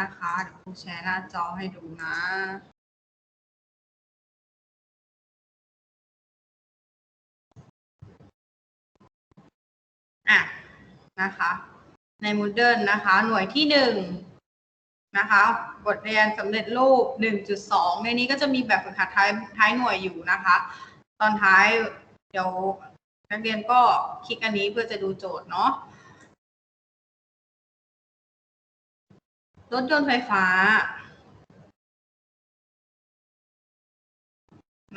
นะคะ เดี๋ยวครูแชร์หน้าจอให้ดูนะอะนะคะ ใน Moodle นะคะ หน่วยที่หนึ่งนะคะ บทเรียนสำเร็จรูป 1.2 ในนี้ก็จะมีแบบฝึกหัดท้ายท้ายหน่วยอยู่นะคะ ตอนท้ายเดี๋ยวนักเรียนก็คลิกอันนี้เพื่อจะดูโจทย์เนาะ รถยนต์ไฟฟ้า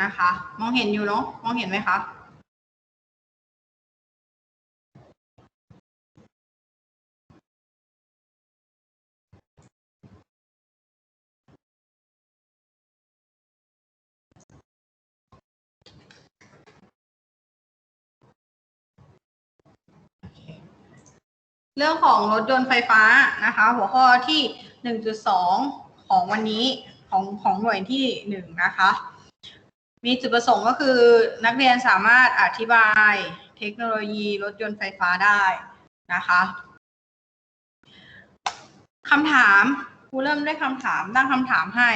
นะคะ มองเห็นอยู่เนาะมองเห็นไหมคะเรื่องของรถยนต์ไฟฟ้านะคะ หัวข้อที่ 1.2 ของวันนี้ของของหน่วยที่ 1 นะคะ มีจุดประสงค์ก็คือนักเรียนสามารถอธิบายเทคโนโลยีรถยนต์ไฟฟ้าได้นะคะคำถามครูเริ่มด้วยคำถามตั้งคำถามให้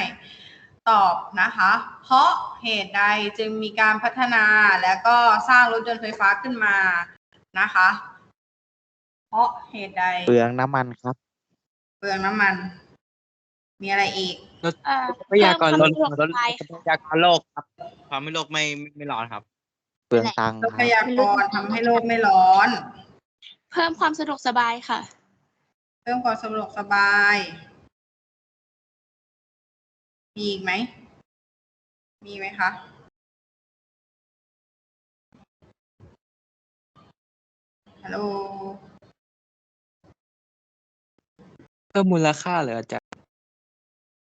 ตอบนะคะ เพราะเหตุใดจึงมีการพัฒนาและก็สร้างรถยนต์ไฟฟ้าขึ้นมานะคะ เพราะเหตุใดเปลืองน้ำมันครับ เปลืองน้ำมัน มีอะไรอีก เอ่อทรัพยากรลดเพิ่มความลสะดดวกสบายทรัพยากรโลกครับความให้โลกไม่ไม่ไม่ร้อนครับ เปลืองตังค์ทรัคพรับยากรทำให้โลกไม่ร้อน เพิ่มความสะดวกสบายค่ะ เพิ่มความสะดวกสบาย มีอีกไหม มีไหมคะ ฮัลโหล เพิ่มมูลค่าเหรออาจารย์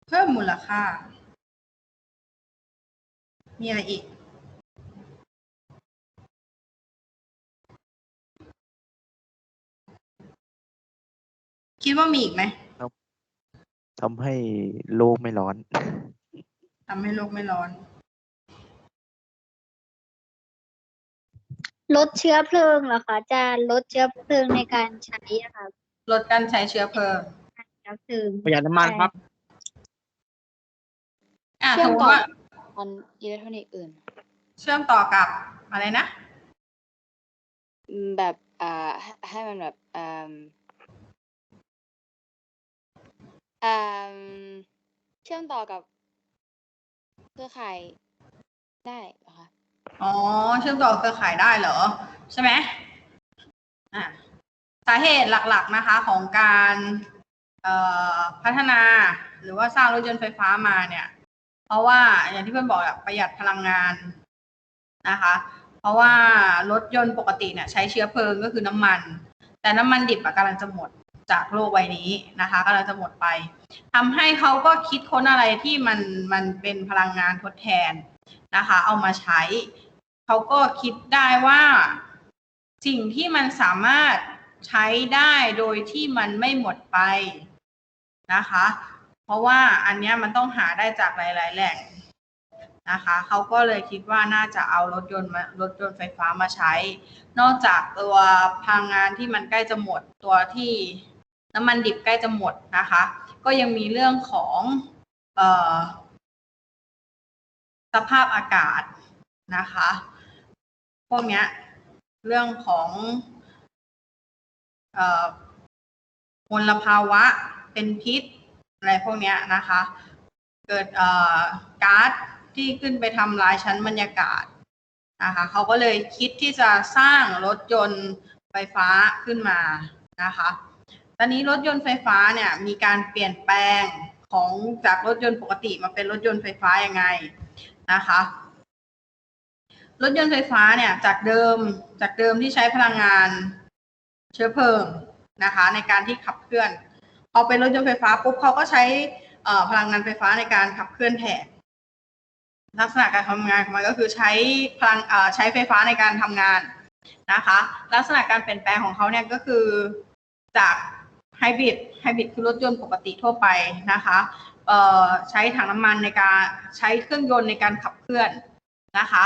เพิ่มมูลค่า มีอะไรอีก คิดว่ามีอีกไหมทำให้โลกไม่ร้อนทำให้โลกไม่ร้อน ลดเชื้อเพลิงเหรอคะอาจารย์ลดเชื้อเพลิงในการใช้อะค่ะลดการใช้เชื้อเพลิง เชื้อเพลิงประหยัดน้ำมันครับอะเชื่สอมมมต่ติอว่าอันอิเล็กทรอนิกส์อื่น เชื่อมต่อกับอะไรนะอืมแบบอ่าให้ให้มันแบบอ่าอ่าเชื่อมต่อกับเครือข่ายได้เหรอคะอ๋อ เชื่อมต่อเครือข่ายได้เหรอ ใช่ไหมอะสาเหตุหลักๆนะคะของการเอ่อ พัฒนาหรือว่าสร้างรถยนต์ไฟฟ้ามาเนี่ย เพราะว่าอย่างที่เพื่อนบอกประหยัดพลังงานนะคะ เพราะว่ารถยนต์ปกติเนี่ยใช้เชื้อเพลิงก็คือน้ำมัน แต่น้ำมันดิบอะกำลังจะหมดจากโลกใบนี้นะคะกำลังจะหมดไปทำให้เขาก็คิดค้นอะไรที่มันมันเป็นพลังงานทดแทนนะคะ เอามาใช้เขาก็คิดได้ว่าสิ่งที่มันสามารถใช้ได้โดยที่มันไม่หมดไป นะคะ เพราะว่าอันเนี้ยมันต้องหาได้จากหลาย ๆ แหล่งนะคะเขาก็เลยคิดว่าน่าจะเอารถยนต์มารถยนต์ไฟฟ้ามาใช้ นอกจากตัวพลังงานที่มันใกล้จะหมดตัวที่น้ำมันดิบใกล้จะหมดนะคะ ก็ยังมีเรื่องของออสภาพอากาศนะคะ พวกเนี้ยเรื่องของออมลภาวะ เป็นพิษอะไรพวกนี้นะคะ เกิดเอ่อก๊าซที่ขึ้นไปทำลายชั้นบรรยากาศนะคะเขาก็เลยคิดที่จะสร้างรถยนต์ไฟฟ้าขึ้นมานะคะตอนนี้รถยนต์ไฟฟ้าเนี่ยมีการเปลี่ยนแปลงของจากรถยนต์ปกติมาเป็นรถยนต์ไฟฟ้ายังไงนะคะรถยนต์ไฟฟ้าเนี่ยจากเดิมจากเดิมที่ใช้พลังงานเชื้อเพลิงนะคะในการที่ขับเคลื่อน พอเป็นรถยนต์ไฟฟ้าปุ๊บเขาก็ใช้พลังงานไฟฟ้าในการขับเคลื่อนแทนลักษณะการทำงานของมันก็คือใช้พลังใช้ไฟฟ้าในการทำงานนะคะ ลักษณะการเปลี่ยนแปลงของเขาเนี่ยก็คือจากไฮบริดไฮบริดคือรถยนต์ปกติทั่วไปนะคะใช้ถังน้ำมันในการใช้เครื่องยนต์ในการขับเคลื่อนนะคะ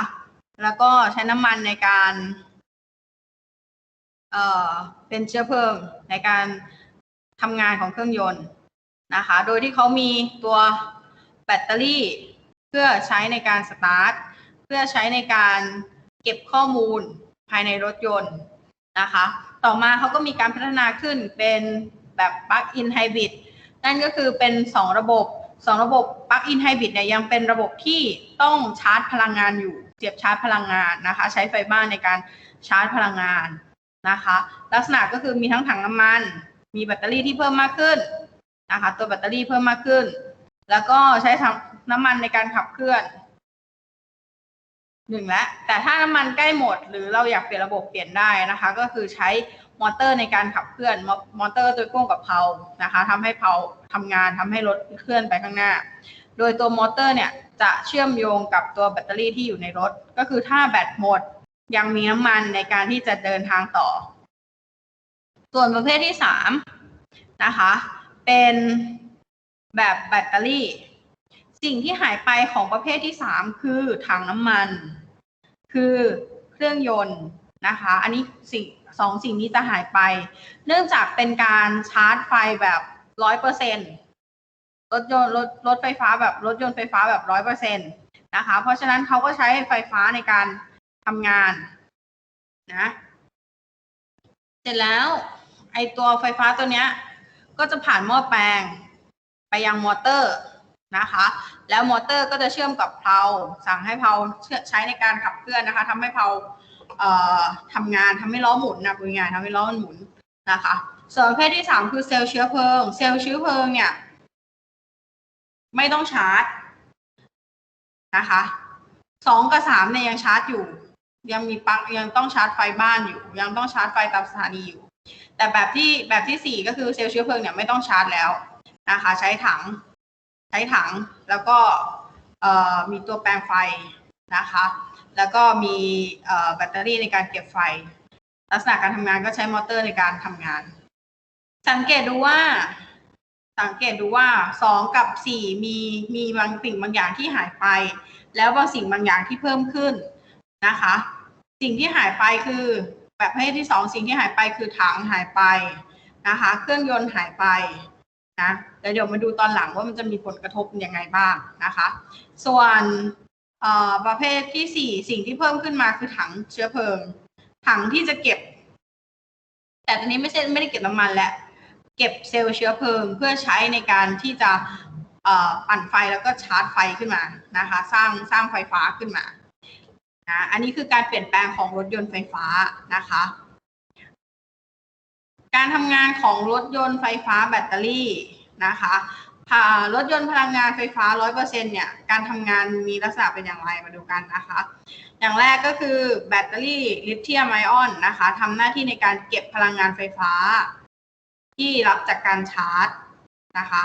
แล้วก็ใช้น้ำมันในการเเป็นเชื้อเพลิงในการ ทำงานของเครื่องยนต์นะคะ โดยที่เขามีตัวแบตเตอรี่ เพื่อใช้ในการสตาร์ท เพื่อใช้ในการเก็บข้อมูลภายในรถยนต์นะคะ ต่อมาเขาก็มีการพัฒนาขึ้นเป็นแบบ plug-in hybrid นั่นก็คือเป็น 2 ระบบ 2 ระบบ plug-in hybrid เนี่ยยังเป็นระบบที่ต้องชาร์จพลังงานอยู่ เสียบชาร์จพลังงานนะคะ ใช้ไฟบ้านในการชาร์จพลังงานนะคะ ลักษณะก็คือมีทั้งถังน้ำมัน มีแบตเตอรี่ที่เพิ่มมากขึ้นนะคะตัวแบตเตอรี่เพิ่มมากขึ้น แล้วก็ใช้ถังน้ำมันในการขับเคลื่อนหนึ่งแล้วแต่ถ้าน้ำมันใกล้หมด หรือเราอยากเปลี่ยนระบบเปลี่ยนได้นะคะ ก็คือใช้มอเตอร์ในการขับเคลื่อนมอมอเตอร์ตัวพ่วงกับเพลานะคะทำให้เพลาทำงานทำให้รถเคลื่อนไปข้างหน้า โดยตัวมอเตอร์เนี่ยจะเชื่อมโยงกับตัวแบตเตอรี่ที่อยู่ในรถ ก็คือถ้าแบตหมดยังมีน้ำมันในการที่จะเดินทางต่อ ส่วนประเภทที่สามนะคะ เป็นแบบแบตเตอรี่ สิ่งที่หายไปของประเภทที่สามคือถังน้ำมัน คือเครื่องยนต์นะคะ อันนี้สิ่งสองสิ่งนี้จะหายไป เนื่องจากเป็นการชาร์จไฟแบบร้อยเปอร์เซ็นรถยนต์รถรถไฟฟ้าแบบรถยนต์ไฟฟ้าแบบร้อยเปอร์เซ็นตนะคะ เพราะฉะนั้นเขาก็ใช้ไฟฟ้าในการทำงานนะ เสร็จแล้ว ไอตัวไฟฟ้าตัวเนี้ยก็จะผ่านหม้อแปลงไปยังมอเตอร์นะคะ แล้วมอเตอร์ก็จะเชื่อมกับเพลาสั่งให้เพลาเชื่อใช้ในการขับเคลื่อนนะคะทำให้เพลาเอ่อทำงานทำให้ล้อหมุนนะพูดง่ายทำให้ล้อมันหมุนนะคะ ส่วนประเภทที่สามคือเซลล์เชื้อเพลิง เซลล์เชื้อเพลิงเนี่ย ไม่ต้องชาร์จนะคะสองกับสามเนี่ยยังชาร์จอยู่ ยังมีปลั๊กยังต้องชาร์จไฟบ้านอยู่ ยังต้องชาร์จไฟตามสถานีอยู่ แต่แบบที่แบบที่สี่ก็คือเซลล์เชื้อเพลิงเนี่ยไม่ต้องชาร์จแล้วนะคะ ใช้ถัง ใช้ถังแล้วก็มีตัวแปลงไฟนะคะ แล้วก็มีแบตเตอรี่ในการเก็บไฟ ลักษณะการทำงานก็ใช้มอเตอร์ในการทำงาน สังเกตดูว่า สังเกตดูว่าสองกับสี่มีมีบางสิ่งบางอย่างที่หายไป แล้วบางสิ่งบางอย่างที่เพิ่มขึ้นนะคะ สิ่งที่หายไปคือ แบบประเภทที่สองสิ่งที่หายไปคือถังหายไปนะคะ เครื่องยนต์หายไปนะแล้วเดี๋ยวมาดูตอนหลังว่ามันจะมีผลกระทบยังไงบ้างนะคะ ส่วนประเภทที่สี่สิ่งที่เพิ่มขึ้นมาคือถังเชื้อเพลิง ถังที่จะเก็บ แต่ตอนนี้ไม่ใช่ไม่ได้เก็บน้ำมันแล้วเก็บเซลล์เชื้อเพลิงเพื่อใช้ในการที่จะปั่นไฟแล้วก็ชาร์จไฟขึ้นมานะคะ สร้างสร้างไฟฟ้าขึ้นมา นะอันนี้คือการเปลี่ยนแปลงของรถยนต์ไฟฟ้านะคะ การทำงานของรถยนต์ไฟฟ้าแบตเตอรี่นะคะพารถยนต์พลังงานไฟฟ้า 100%เนี่ย การทำงานมีลักษณะเป็นอย่างไรมาดูกันนะคะ อย่างแรกก็คือแบตเตอรี่ลิเธียมไอออนนะคะทำหน้าที่ในการเก็บพลังงานไฟฟ้า ที่รับจากการชาร์จนะคะ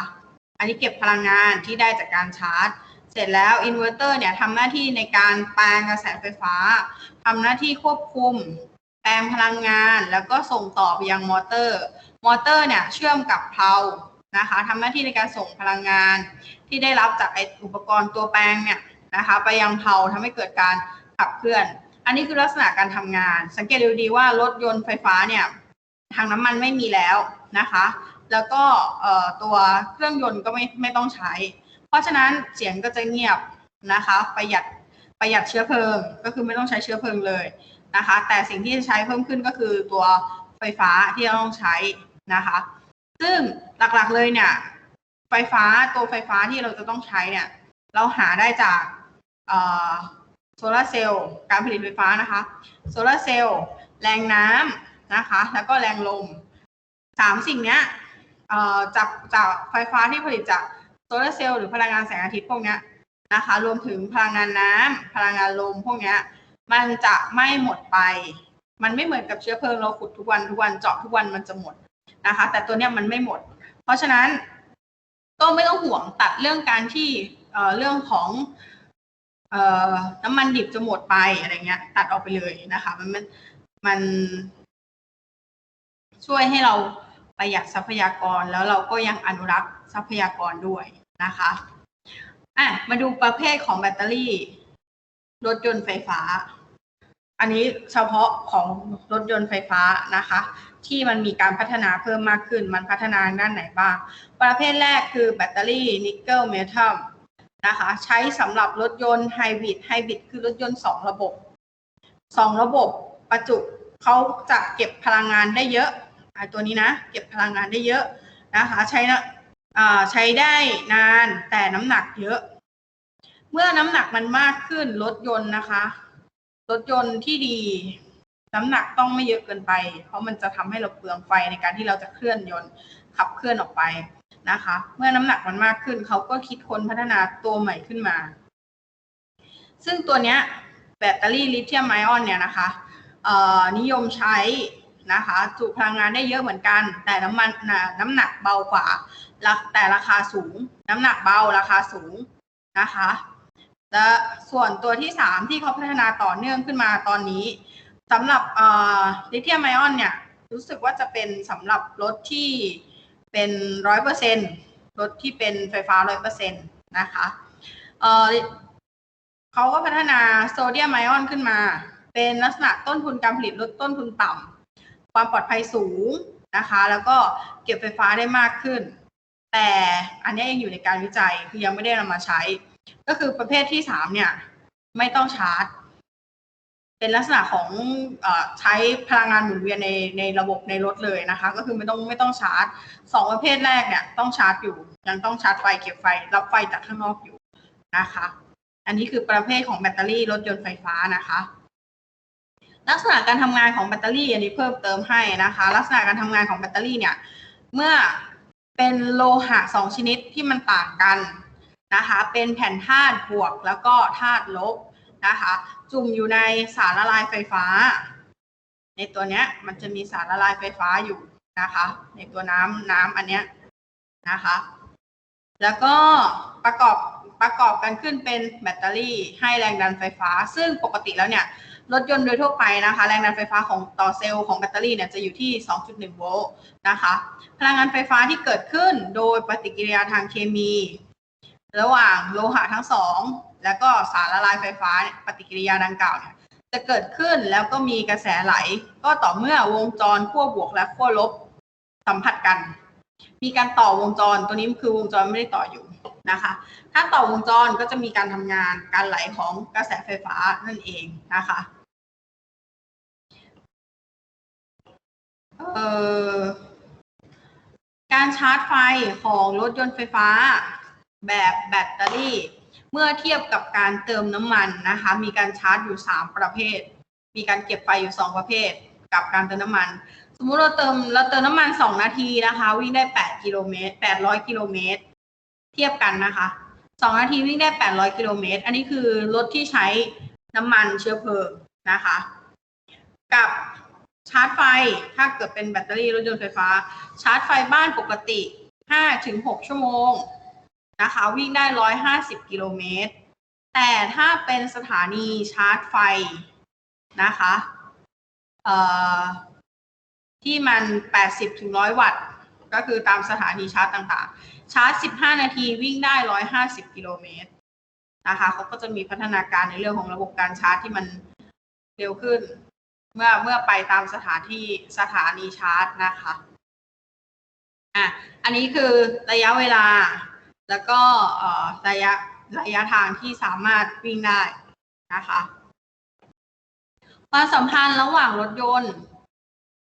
อันนี้เก็บพลังงานที่ได้จากการชาร์จ เสร็จแล้วอินเวอร์เตอร์เนี่ยทำหน้าที่ในการแปลงกระแสไฟฟ้าทำหน้าที่ควบคุม แปลงพลังงาน แล้วก็ส่งต่อไปยังมอเตอร์ มอเตอร์เนี่ยเชื่อมกับเพลานะคะทำหน้าที่ในการส่งพลังงาน ที่ได้รับจากไออุปกรณ์ตัวแปลงเนี่ยนะคะ ไปยังเพลาทำให้เกิดการขับเคลื่อน อันนี้คือลักษณะการทำงาน สังเกตดูดีว่ารถยนต์ไฟฟ้าเนี่ยทางน้ำมันไม่มีแล้วนะคะ แล้วก็ตัวเครื่องยนต์ก็ไม่ไม่ต้องใช้ เพราะฉะนั้นเสียงก็จะเงียบนะคะประหยัดประหยัดเชื้อเพลิงก็คือไม่ต้องใช้เชื้อเพลิงเลยนะคะ แต่สิ่งที่จะใช้เพิ่มขึ้นก็คือตัวไฟฟ้าที่เราต้องใช้นะคะ ซึ่งหลักๆเลยเนี่ยไฟฟ้าตัวไฟฟ้าที่เราจะต้องใช้เนี่ยเราหาได้จากโซลาร์เซลล์การผลิตไฟฟ้านะคะโซลาร์เซลล์แรงน้ำนะคะ แล้วก็แรงลมสามสิ่งเนี้ยจากจากไฟฟ้าที่ผลิตจาก โซลาร์เซลล์หรือพลังงานแสงอาทิตย์พวกนี้นะคะ รวมถึงพลังงานน้ำพลังงานลมพวกนี้มันจะไม่หมดไป มันไม่เหมือนกับเชื้อเพลิงเราขุดทุกวันทุกวันเจาะทุกวันมันจะหมดนะคะ แต่ตัวเนี้ยมันไม่หมด เพราะฉะนั้นก็ไม่ต้องห่วงตัดเรื่องการที่เอ่อเรื่องของเอ่อน้ำมันดิบจะหมดไปอะไรเงี้ย ตัดออกไปเลยนะคะ มันมันมันช่วยให้เราประหยัดทรัพยากรแล้วเราก็ยังอนุรักษ์ทรัพยากรด้วย นะคะอะมาดูประเภทของแบตเตอรี่ รถยนต์ไฟฟ้า อันนี้เฉพาะของรถยนต์ไฟฟ้านะคะ ที่มันมีการพัฒนาเพิ่มมากขึ้น มันพัฒนาด้านไหนบ้าง ประเภทแรกคือแบตเตอรี่นิกเกิลเมทัลนะคะใช้สำหรับรถยนต์ไฮบริดไฮบริดคือรถยนต์สองระบบสองระบบประจุเขาจะเก็บพลังงานได้เยอะอะตัวนี้นะ เก็บพลังงานได้เยอะนะคะ ใช้นะอ่า ใช้ได้นานแต่น้ำหนักเยอะ เมื่อน้ำหนักมันมากขึ้นรถยนต์นะคะ รถยนต์ที่ดี น้ำหนักต้องไม่เยอะเกินไป เพราะมันจะทำให้เราเปลืองไฟในการที่เราจะเคลื่อนยนต์ขับเคลื่อนออกไปนะคะ เมื่อน้ำหนักมันมากขึ้นเขาก็คิดค้นพัฒนาตัวใหม่ขึ้นมา ซึ่งตัวเนี้ยแบตเตอรี่ลิเธียมไอออนเนี่ยนะคะนิยมใช้นะคะจุพลังงานได้เยอะเหมือนกัน แต่น้ำมันน้ำหนักเบากว่า แต่ราคาสูง น้ำหนักเบาราคาสูงนะคะ และส่วนตัวที่สามที่เขาพัฒนาต่อเนื่องขึ้นมาตอนนี้สำหรับลิเธียมไอออนเนี่ยรู้สึกว่าจะเป็นสำหรับรถที่เป็นร้อยเปอร์เซ็นรถที่เป็นไฟฟ้าร้อยเปอร์เซ็นต์นะคะเเขาก็พัฒนาโซเดียมไอออนขึ้นมา เป็นลักษณะต้นทุนการผลิตลดต้นทุนต่ำความปลอดภัยสูงนะคะ แล้วก็เก็บไฟฟ้าได้มากขึ้น แต่อันนี้ยังอยู่ในการวิจัยคือยังไม่ได้นำมาใช้ ก็คือประเภทที่สามเนี่ย ไม่ต้องชาร์จ เป็นลักษณะของอใช้พลังงานหมุนเวียนในในระบบในรถเลยนะคะ ก็คือไม่ต้องไม่ต้องชาร์จสองประเภทแรกเนี่ย ต้องชาร์จอยู่ ยังต้องชาร์จไฟเก็บไฟ รับไฟจากข้างนอกอยู่นะคะ อันนี้คือประเภทของแบตเตอรี่รถยนต์ไฟฟ้านะคะลักษณะการทำงานของแบตเตอรี่อันนี้เพิ่มเติมให้นะคะ ลักษณะการทำงานของแบตเตอรี่เนี่ย เมื่อ เป็นโลหะสองชนิดที่มันต่างกันนะคะ เป็นแผ่นธาตุบวกแล้วก็ธาตุลบนะคะ จุ่มอยู่ในสารละลายไฟฟ้า ในตัวเนี้ยมันจะมีสารละลายไฟฟ้าอยู่นะคะ ในตัวน้ำน้ำอันเนี้ยนะคะ แล้วก็ประกอบประกอบกันขึ้นเป็นแบตเตอรี่ให้แรงดันไฟฟ้า ซึ่งปกติแล้วเนี่ย รถยนต์โดยทั่วไปนะคะ แรงดันไฟฟ้าของต่อเซลล์ของแบตเตอรี่เนี่ยจะอยู่ที่ 2.1 โวลต์นะคะ พลังงานไฟฟ้าที่เกิดขึ้นโดยปฏิกิริยาทางเคมี ระหว่างโลหะทั้งสอง แล้วก็สารละลายไฟฟ้าปฏิกิริยาดังกล่าวเนี่ยจะเกิดขึ้นแล้วก็มีกระแสไหล ก็ต่อเมื่อวงจรขั้วบวกและขั้วลบสัมผัสกัน มีการต่อวงจรตัวนี้คือวงจรไม่ได้ต่ออยู่นะคะ ถ้าต่อวงจรก็จะมีการทำงานการไหลของกระแสไฟฟ้านั่นเองนะคะ เอ่อการชาร์จไฟของรถยนต์ไฟฟ้า แบบแบตเตอรี่ เมื่อเทียบกับการเติมน้ำมันนะคะ มีการชาร์จอยู่ 3 ประเภท มีการเก็บไฟอยู่ 2 ประเภท กับการเติมน้ำมัน สมมุติเราเติมเราเติมน้ำมัน 2 นาทีนะคะ วิ่งได้ 8 กิโลเมตร 800 กิโลเมตร เทียบกันนะคะ 2 นาทีวิ่งได้ 800 กิโลเมตร อันนี้คือรถที่ใช้น้ำมันเชื้อเพลิงนะคะ กับ ชาร์จไฟถ้าเกิดเป็นแบตเตอรี่รถยนต์ไฟฟ้า ชาร์จไฟบ้านปกติ 5-6 ชั่วโมงนะคะ วิ่งได้ 150 กิโลเมตร แต่ถ้าเป็นสถานีชาร์จไฟนะคะเอ่อที่มัน 80-100 วัตต์ ก็คือตามสถานีชาร์จต่างๆ ชาร์จ 15 นาทีวิ่งได้ 150 กิโลเมตรนะคะเขาก็จะมีพัฒนาการในเรื่องของระบบการชาร์จที่มันเร็วขึ้น เมื่อเมื่อไปตามสถานที่สถานีชาร์จนะคะอะอันนี้คือระยะเวลา แล้วก็เอ่อระยะระยะทางที่สามารถวิ่งได้นะคะความสัมพันธ์ระหว่างรถยนต์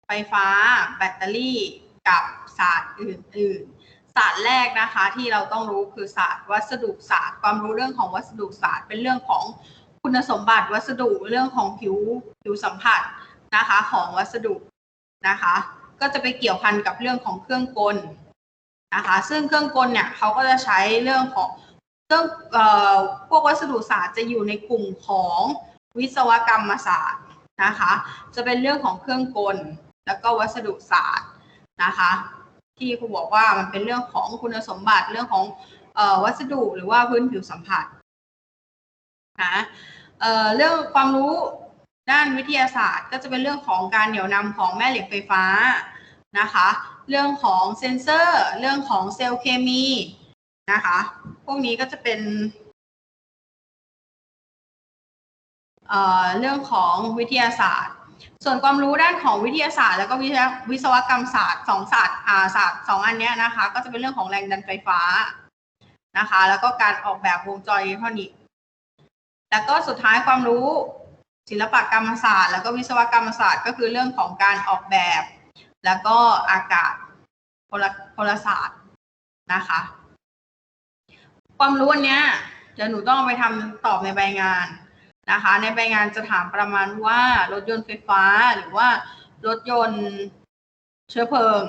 ไฟฟ้า แบตเตอรี่กับศาสตร์อื่น ๆ ศาสตร์แรกนะคะที่เราต้องรู้คือศาสตร์วัสดุศาสตร์ ความรู้เรื่องของวัสดุศาสตร์เป็นเรื่องของ คุณสมบัติวัสดุเรื่องของผิวผิวสัมผัสนะคะ ของวัสดุนะคะ ก็จะไปเกี่ยวพันกับเรื่องของเครื่องกลนะคะ ซึ่งเครื่องกลเนี่ยเขาก็จะใช้เรื่องของเครื่องเอ่อพวกวัสดุศาสตร์จะอยู่ในกลุ่มของวิศวกรรมศาสตร์นะคะ จะเป็นเรื่องของเครื่องกล แล้วก็วัสดุศาสตร์นะคะ ที่ครูบอกว่ามันเป็นเรื่องของคุณสมบัติเรื่องของเอ่อวัสดุหรือว่าพื้นผิวสัมผัสนะ เอ่อเรื่องความรู้ด้านวิทยาศาสตร์ ก็จะเป็นเรื่องของการเหนี่ยวนำของแม่เหล็กไฟฟ้านะคะ เรื่องของเซนเซอร์ เรื่องของเซลล์เคมีนะคะ พวกนี้ก็จะเป็นเเรื่องของวิทยาศาสตร์ ส่วนความรู้ด้านของวิทยาศาสตร์ แล้วก็วิวศวกรรมศาสตร์สองศาสตร์อาศาสตร์สองอันเนี้ยนะคะ ก็จะเป็นเรื่องของแรงดันไฟฟ้านะคะ แล้วก็การออกแบบวงจรอิเล็กทรอนิกส์ แล้วก็สุดท้ายความรู้ ศิลปกรรมศาสตร์ แล้วก็วิศวกรรมศาสตร์ก็คือเรื่องของการออกแบบ แล้วก็อากาศพลพลศาสตร์นะคะ ความรู้อันเนี้ยเดี๋ยวหนูต้องไปทำตอบในใบงานนะคะ ในใบงานจะถามประมาณว่ารถยนต์ไฟฟ้าหรือว่ารถยนต์เชื้อเพลิง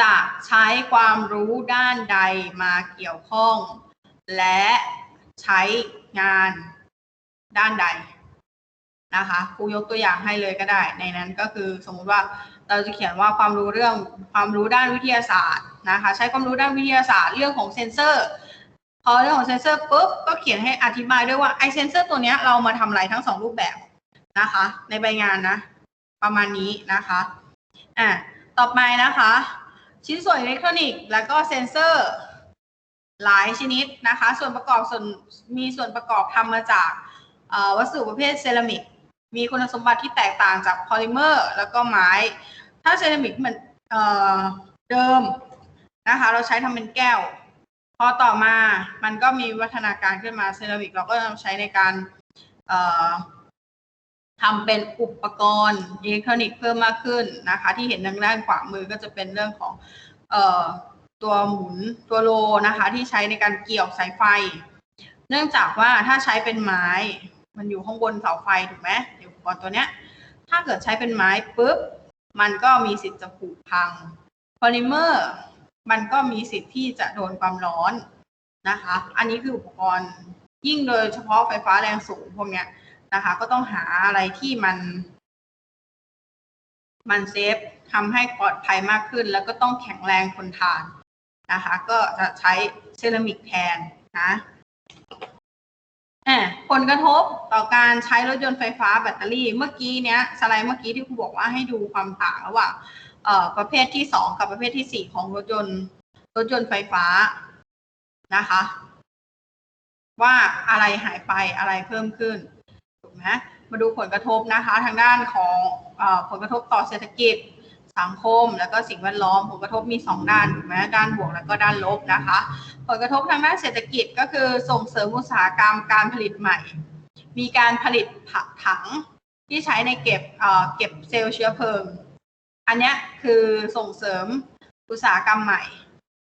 จะใช้ความรู้ด้านใดมาเกี่ยวข้อง และใช้งาน ด้านใดนะคะครูยกตัวอย่างให้เลยก็ได้ ในนั้นก็คือสมมุติว่าเราจะเขียนว่าความรู้เรื่องความรู้ด้านวิทยาศาสตร์นะคะ ใช้ความรู้ด้านวิทยาศาสตร์เรื่องของเซนเซอร์พอเรื่องของเซนเซอร์ปุ๊บก็เขียนให้อธิบายด้วยว่าไอเซนเซอร์ตัวเนี้ยเรามาทำอะไรทั้งสองรูปแบบนะคะ ในใบงานนะ ประมาณนี้นะคะอะต่อไปนะคะ ชิ้นส่วนอิเล็กทรอนิกส์แล้วก็เซนเซอร์หลายชนิดนะคะ ส่วนประกอบส่วนมีส่วนประกอบทำมาจาก วัสดุประเภทเซรามิกมีคุณสมบัติที่แตกต่างจากพอลิเมอร์ แล้วก็ไม้ ถ้าเซรามิกมือนเเดิมนะคะเราใช้ทำเป็นแก้ว พอต่อมามันก็มีวัฒนาการขึ้นมาเซรามิกเราก็ใช้ในการทำเป็นอุปกรณ์อิเล็กทรอนิกส์เพิ่มมากขึ้นนะคะ ที่เห็นทางด้านขวามือก็จะเป็นเรื่องของออตัวหมุนตัวโลนะคะ ที่ใช้ในการเกี่ยวสายไฟ เนื่องจากว่าถ้าใช้เป็นไม้ มันอยู่ข้างบนเสาไฟถูกไหมเดี๋ยวอุปกรณ์ตัวเนี้ย ถ้าเกิดใช้เป็นไม้ปุ๊บ มันก็มีสิทธิ์จะผุพังพอลิเมอร์มันก็มีสิทธิ์ที่จะโดนความร้อนนะคะ อันนี้คืออุปกรณ์ยิ่งโดยเฉพาะไฟฟ้าแรงสูงพวกเนี้ยนะคะ ก็ต้องหาอะไรที่มัน มันเซฟทำให้ปลอดภัยมากขึ้น แล้วก็ต้องแข็งแรงทนทานนะคะ ก็จะใช้เซรามิกแทนนะอะ ผลกระทบต่อการใช้รถยนต์ไฟฟ้าแบตเตอรี่เมื่อกี้เนี้ยสไลด์เมื่อกี้ที่ครูบอกว่าให้ดูความต่างระหว่างประเภทที่สองกับประเภทที่สี่ของรถยนต์รถยนต์ไฟฟ้านะคะ ว่าอะไรหายไปอะไรเพิ่มขึ้นถูกไหมมาดูผลกระทบนะคะ ทางด้านของอผลกระทบต่อเศรษฐกิจ สังคม แล้วก็สิ่งแวดล้อมผลกระทบมีสองด้านถูกไหมด้านบวกแล้วก็ด้านลบนะคะ ผลกระทบทางด้านเศรษฐกิจก็คือส่งเสริมอุตสาหกรรมการผลิตใหม่ มีการผลิตผักถังที่ใช้ในเก็บเอ่อเก็บเซลล์เชื้อเพลิง อันนี้คือส่งเสริมอุตสาหกรรมใหม่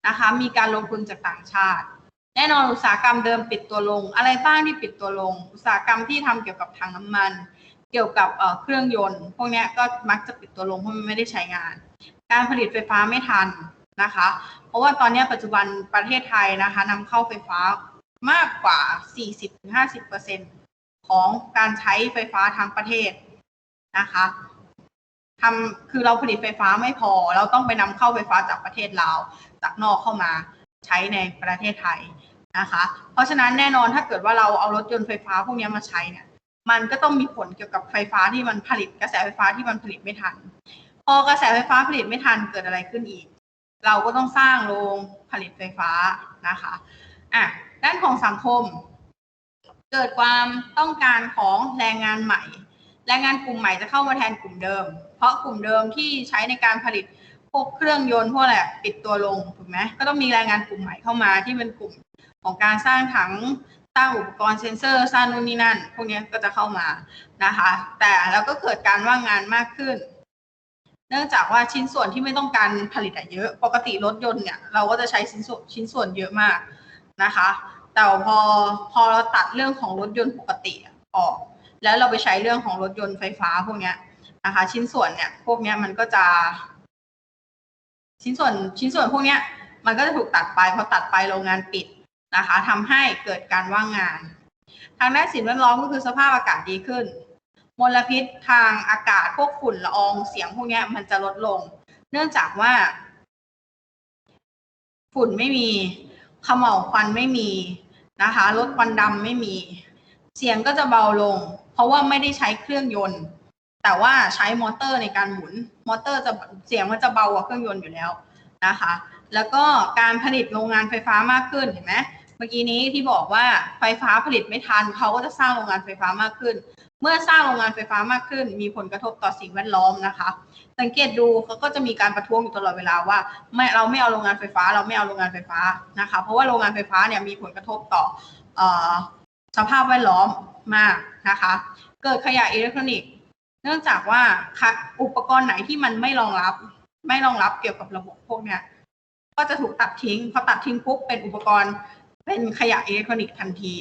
นะคะ มีการลงทุนจากต่างชาติ แน่นอนอุตสาหกรรมเดิมปิดตัวลง อะไรบ้างที่ปิดตัวลง อุตสาหกรรมที่ทำเกี่ยวกับถังน้ำมัน กี่ยวกับเครื่องยนต์ พวกนี้ก็มักจะปิดตัวลงเพราะมันไม่ได้ใช้งาน การผลิตไฟฟ้าไม่ทันนะคะ เพราะว่าตอนนี้ปัจจุบันประเทศไทยนะคะนำเข้าไฟฟ้ามากกว่า 40-50%ของการใช้ไฟฟ้าทั้งประเทศนะคะทำคือเราผลิตไฟฟ้าไม่พอ เราต้องไปนำเข้าไฟฟ้าจากประเทศลาวจากนอกเข้ามาใช้ในประเทศไทยนะคะ เพราะฉะนั้นแน่นอนถ้าเกิดว่าเราเอารถยนต์ไฟฟ้าพวกนี้มาใช้เนี่ย มันก็ต้องมีผลเกี่ยวกับไฟฟ้าที่มันผลิตกระแสไฟฟ้าที่มันผลิตไม่ทัน พอกระแสไฟฟ้าผลิตไม่ทันเกิดอะไรขึ้นอีก เราก็ต้องสร้างโรงผลิตไฟฟ้านะคะอะด้านของสังคม เกิดความต้องการของแรงงานใหม่ แรงงานกลุ่มใหม่จะเข้ามาแทนกลุ่มเดิม เพราะกลุ่มเดิมที่ใช้ในการผลิตพวกเครื่องยนต์พวกอะไรปิดตัวลงถูกไหมก็ต้องมีแรงงานกลุ่มใหม่เข้ามาที่เป็นกลุ่มของการสร้างถัง สร้างอุปกรณ์เซ็นเซอร์สร้างนู่นนี่นั่น พวกนี้ก็จะเข้ามานะคะ แต่แล้วก็เกิดการว่างงานมากขึ้น เนื่องจากว่าชิ้นส่วนที่ไม่ต้องการผลิตเยอะ ปกติรถยนต์เนี่ยเราก็จะใช้ชิ้นส่วนชิ้นส่วนเยอะมากนะคะ แต่พอพอเราตัดเรื่องของรถยนต์ปกติออก แล้วเราไปใช้เรื่องของรถยนต์ไฟฟ้าพวกนี้นะคะ ชิ้นส่วนเนี่ยพวกนี้มันก็จะ ชิ้นส่วนชิ้นส่วนพวกนี้มันก็จะถูกตัดไปพอตัดไปโรงงานปิด นะคะทำให้เกิดการว่างงาน ทางด้านสิ่งแวดล้อมก็คือสภาพอากาศดีขึ้น มลพิษทางอากาศพวกฝุ่นละอองเสียงพวกนี้มันจะลดลง เนื่องจากว่า ฝุ่นไม่มีขม่าวควันไม่มีนะคะลดควันดำไม่มี เสียงก็จะเบาลง เพราะว่าไม่ได้ใช้เครื่องยนต์ แต่ว่าใช้มอเตอร์ในการหมุน มอเตอร์จะเสียงมันจะเบากว่าเครื่องยนต์อยู่แล้วนะคะ แล้วก็การผลิตโรงงานไฟฟ้ามากขึ้นเห็นไหมเมื่อกี้นี้ที่บอกว่าไฟฟ้าผลิตไม่ทันเขาก็จะสร้างโรงงานไฟฟ้ามากขึ้น เมื่อสร้างโรงงานไฟฟ้ามากขึ้น มีผลกระทบต่อสิ่งแวดล้อมนะคะ สังเกตดูเขาก็จะมีการประท้วงอยู่ตลอดเวลาว่าไม่เราไม่เอาโรงงานไฟฟ้า เราไม่เอาโรงงานไฟฟ้านะคะ เพราะว่าโรงงานไฟฟ้าเนี่ยมีผลกระทบต่ออสภาพแวดล้อมมากนะคะ เกิดขยะอิเล็กทรอนิกส์ เนื่องจากว่าอุปกรณ์ไหนที่มันไม่รองรับ ไม่รองรับเกี่ยวกับระบบพวกเนี้ย ก็จะถูกตัดทิ้ง พอตัดทิ้งปุ๊บเป็นอุปกรณ์เป็นขยะอิเล็กทรอนิกส์ทันที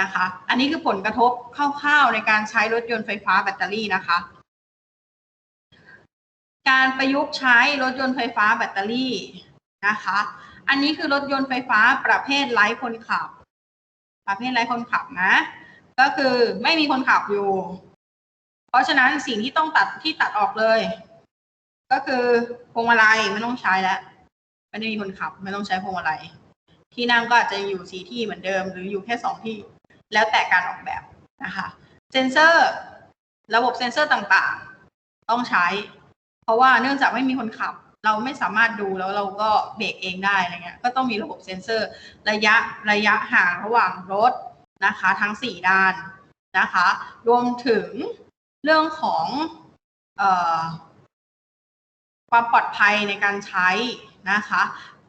นะคะ อันนี้คือผลกระทบคร่าวๆในการใช้รถยนต์ไฟฟ้าแบตเตอรี่นะคะ การประยุกต์ใช้รถยนต์ไฟฟ้าแบตเตอรี่นะคะ อันนี้คือรถยนต์ไฟฟ้าประเภทไร้คนขับ ประเภทไร้คนขับนะ ก็คือไม่มีคนขับอยู่ เพราะฉะนั้นสิ่งที่ต้องตัดที่ตัดออกเลย ก็คือพวงมาลัยไม่ต้องใช้แล้ว ไม่ได้มีคนขับ ไม่ต้องใช้พวงมาลัยที่นั่งก็อาจจะอยู่สีที่เหมือนเดิม หรืออยู่แค่สองที่ แล้วแต่การออกแบบนะคะเซนเซอร์ระบบเซนเซอร์ต่างๆ ต้องใช้ เพราะว่าเนื่องจากไม่มีคนขับ เราไม่สามารถดูแล้วเราก็เบรกเองได้อะไรเงี้ยก็ต้องมีระบบเซนเซอร์ ระยะระยะห่างระหว่างรถนะคะ ทั้งสี่ด้านนะคะ รวมถึงเรื่องของออความปลอดภัยในการใช้ นะคะ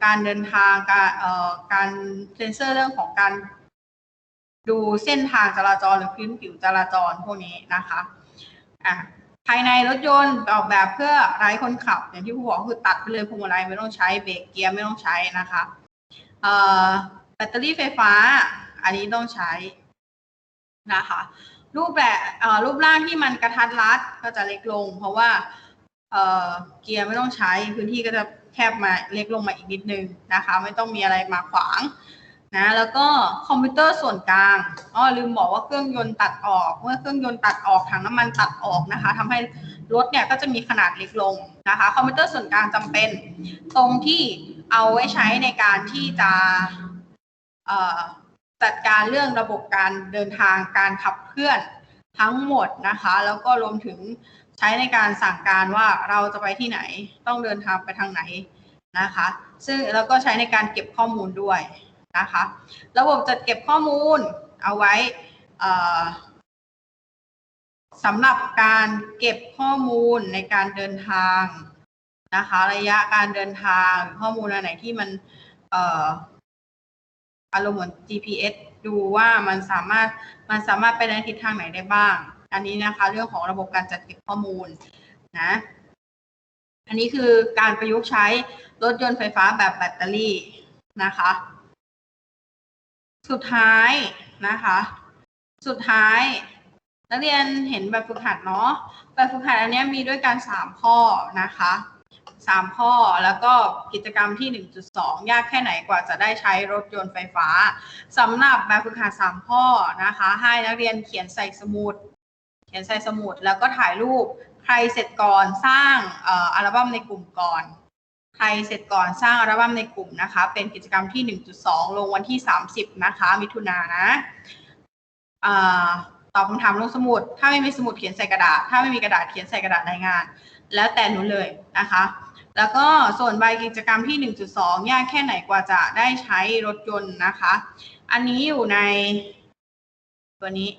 การเดินทางการเอ่อการเซ็นเซอร์เรื่องของการดูเส้นทางจราจรหรือพื้นผิวจราจรพวกนี้นะคะอะภายในรถยนต์ออกแบบเพื่อไร้คนขับ อย่างที่ผู้บอกคือตัดไปเลยพวงมาลัยไม่ต้องใช้เบรกเกียร์ไม่ต้องใช้นะคะเอ่อแบตเตอรี่ไฟฟ้า อันนี้ต้องใช้นะคะรูปแบบรูปร่างที่มันกระทัดรัดก็จะเล็กลง เพราะว่าเกียร์ไม่ต้องใช้พื้นที่ก็จะ แคบมาเล็กลงมาอีกนิดนึงนะคะ ไม่ต้องมีอะไรมาขวางนะแล้วก็คอมพิวเตอร์ส่วนกลางอ๋อลืมบอกว่าเครื่องยนต์ตัดออกเมื่อเครื่องยนต์ตัดออกถังน้ำมันตัดออกนะคะทำให้รถเนี่ยก็จะมีขนาดเล็กลงนะคะคอมพิวเตอร์ส่วนกลางจำเป็น ตรงที่เอาไว้ใช้ในการที่จะจัดการเรื่องระบบการเดินทางการขับเคลื่อน ทั้งหมดนะคะ แล้วก็รวมถึงใช้ในการสั่งการว่าเราจะไปที่ไหนต้องเดินทางไปทางไหนนะคะ ซึ่งแล้วก็ใช้ในการเก็บข้อมูลด้วยนะคะ ระบบจัดเก็บข้อมูลเอาไว้สำหรับการเก็บข้อมูลในการเดินทางนะคะ ระยะการเดินทางข้อมูลอันไหนที่มัน อารมณ์เหมือน GPS ดูว่ามันสามารถมันสามารถไปในทิศทางไหนได้บ้าง อันนี้นะคะ เรื่องของระบบการจัดเก็บข้อมูลนะอันนี้คือการประยุกต์ใช้รถยนต์ไฟฟ้าแบบแบตเตอรี่นะคะ สุดท้ายนะคะ สุดท้าย นักเรียนเห็นแบบฝึกหัดเนาะแบบฝึกหัดอันเนี้ยมีด้วยกันสามข้อนะคะ สามข้อ แล้วก็กิจกรรมที่ 1.2 ยากแค่ไหนกว่าจะได้ใช้รถยนต์ไฟฟ้าสำหรับแบบฝึกหัดสามข้อนะคะ ให้นักเรียนเขียนใส่สมุด เขียนใส่สมุดแล้วก็ถ่ายรูปใครเสร็จก่อนสร้างอ,อ,อัลบั้มในกลุ่มก่อนใครเสร็จก่อนสร้างอัลบั้มในกลุ่มนะคะ เป็นกิจกรรมที่ 1.2 ลงวันที่ 30 นะคะ มิถุนายนนะอตอบคำถามลงสมุด ถ้าไม่มีสมุดเขียนใส่กระดาษ ถ้าไม่มีกระดาษเขียนใส่กระดาษรายงาน แล้วแต่หนูเลยนะคะ แล้วก็ส่วนใบกิจกรรมที่ 1.2 ยากแค่ไหนกว่าจะได้ใช้รถยนต์นะคะ อันนี้อยู่ในตัวนี้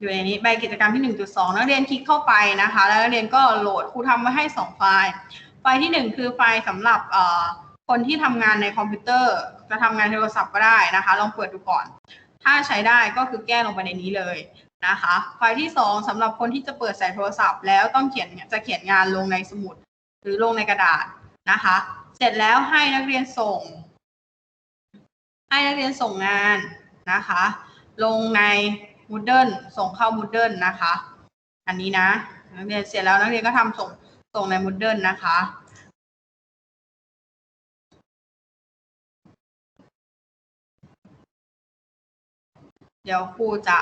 อยู่ในนี้ใบกิจกรรมที่ 1.2 นักเรียนคลิกเข้าไปนะคะ แล้วนักเรียนก็โหลดครูทำไว้ให้ 2 ไฟล์ ไฟล์ที่ 1 คือไฟล์สำหรับเอ่อคนที่ทำงานในคอมพิวเตอร์ จะทำงานในโทรศัพท์ก็ได้นะคะ ลองเปิดดูก่อน ถ้าใช้ได้ก็คือแก้ลงไปในนี้เลย นะคะไฟล์ที่ 2สำหรับคนที่จะเปิดใส่โทรศัพท์ แล้วต้องเขียนจะเขียนงานลงในสมุด หรือลงในกระดาษนะคะ เสร็จแล้วให้นักเรียนส่ง ให้นักเรียนส่งงานนะคะ ลงใน Moodle ส่งเข้า Moodle นะคะ อันนี้นะนักเรียนเสร็จแล้วนักเรียนก็ทำส่งส่งใน Moodle นะคะเดี๋ยวครูจะ